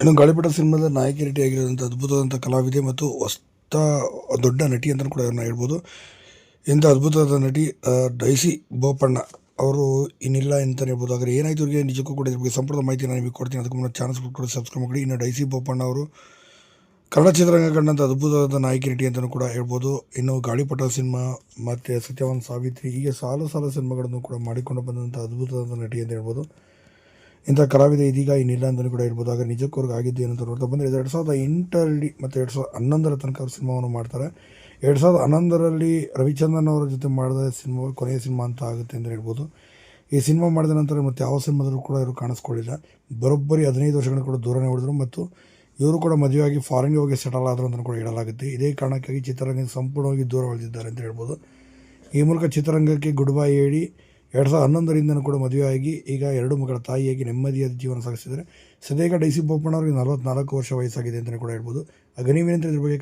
ಇನ್ನು ಗಾಳಿಪಟ ಸಿನಿಮಾದ ನಾಯಕಿ ನಟಿಯಾಗಿರೋದಂಥ ಅದ್ಭುತವಾದಂಥ ಕಲಾವಿದೆ ಮತ್ತು ಹೊಸ್ತ, ದೊಡ್ಡ ನಟಿ ಅಂತಲೂ ಕೂಡ ನಾನು ಹೇಳ್ಬೋದು. ಇಂಥ ಅದ್ಭುತವಾದ ನಟಿ ಡೈಸಿ ಬೋಪಣ್ಣ ಅವರು ಇನ್ನಿಲ್ಲ ಅಂತಲೇ ಹೇಳ್ಬೋದು. ಆದರೆ ಏನಾಯ್ತು ಅವರಿಗೆ ನಿಜಕ್ಕೂ ಕೂಡ ಬಗ್ಗೆ ಸಂಪೂರ್ಣ ಮಾಹಿತಿ ನಾನು ನಿಮಗೆ ಕೊಡ್ತೀನಿ. ಅದಕ್ಕೆ ಮುನ್ನ ಚಾನ್ಸ್ ಕೂಡ ಸಬ್ಸ್ಕ್ರೈಬ್ ಮಾಡಿ. ಇನ್ನು ಡೈಸಿ ಬೋಪಣ್ಣ ಅವರು ಕನ್ನಡ ಚಿತ್ರರಂಗ ಕಂಡಂಥ ಅದ್ಭುತವಾದ ನಾಯಕಿ, ನಟಿ ಅಂತಲೂ ಕೂಡ ಹೇಳ್ಬೋದು. ಇನ್ನು ಗಾಳಿಪಟ ಸಿನಿಮಾ ಮತ್ತು ಸತ್ಯವಾನ್ ಸಾವಿತ್ರಿ ಹೀಗೆ ಸಾಲು ಸಾಲು ಸಿನಿಮಾಗಳನ್ನು ಕೂಡ ಮಾಡಿಕೊಂಡು ಬಂದಂಥ ಅದ್ಭುತವಾದ ನಟಿ ಅಂತ ಹೇಳ್ಬೋದು. ಇಂಥ ಕಲಾವಿದ ಇದೀಗ ಏನಿಲ್ಲ ಅಂತಲೂ ಕೂಡ ಹೇಳ್ಬೋದು. ಆಗ ನಿಜಕ್ಕೂ ಅವ್ರಿಗೆ ಆಗಿದ್ದು ಏನಂತ ನೋಡ್ತಾ ಬಂದರೆ ಎರಡು ಸಾವಿರದ ಎಂಟರಲ್ಲಿ ಮತ್ತು ಎರಡು ಸಾವಿರದ ಹನ್ನೊಂದರ ತನಕ ಅವ್ರ ಸಿನಿಮಾವನ್ನು ಮಾಡ್ತಾರೆ. ಎರಡು ಸಾವಿರದ ಹನ್ನೊಂದರಲ್ಲಿ ರವಿಚಂದ್ರನ್ ಅವರ ಜೊತೆ ಮಾಡಿದ ಸಿನಿಮಾ, ಕೊನೆಯ ಸಿನಿಮಾ ಅಂತ ಆಗುತ್ತೆ ಅಂತ ಹೇಳ್ಬೋದು. ಈ ಸಿನಿಮಾ ಮಾಡಿದ ನಂತರ ಮತ್ತು ಯಾವ ಸಿನಿಮಾದಲ್ಲೂ ಕೂಡ ಇವರು ಕಾಣಿಸ್ಕೊಳ್ಳಿಲ್ಲ. ಬರೋಬ್ಬರಿ ಹದಿನೈದು ವರ್ಷಗಳ ಕೂಡ ದೂರನೇ ಉಳಿದ್ರು ಮತ್ತು ಇವರು ಕೂಡ ಮದುವೆಯಾಗಿ ಫಾರಿನ್ಗೆ ಹೋಗಿ ಸೆಟಲ್ ಆದರು ಅಂತಲೂ ಕೂಡ ಹೇಳಲಾಗುತ್ತೆ. ಇದೇ ಕಾರಣಕ್ಕಾಗಿ ಚಿತ್ರರಂಗಕ್ಕೆ ಸಂಪೂರ್ಣವಾಗಿ ದೂರ ಉಳಿದಿದ್ದಾರೆ ಅಂತ ಹೇಳ್ಬೋದು. ಈ ಮೂಲಕ ಚಿತ್ರರಂಗಕ್ಕೆ ಗುಡ್ ಬೈ ಹೇಳಿ ಎರಡು ಸಾವಿರದ ಹನ್ನೊಂದರಿಂದನೂ ಕೂಡ ಮದುವೆಯಾಗಿ ಈಗ ಎರಡು ಮಕ್ಕಳ ತಾಯಿಯಾಗಿ ನೆಮ್ಮದಿಯಾದ ಜೀವನ ಸಾಗಿಸಿದರೆ ಸದ್ಯ ಈಗ ಡೈಸಿ ಬೋಪಣ್ಣ ನಲವತ್ತ್ನಾಲ್ಕು ವರ್ಷ ವಯಸ್ಸಾಗಿದೆ ಅಂತಲೇ ಕೂಡ ಹೇಳ್ಬೋದು. ಅಗ್ನಿವೀರ್ ಅಂತ ಇದ್ರ ಬಗ್ಗೆ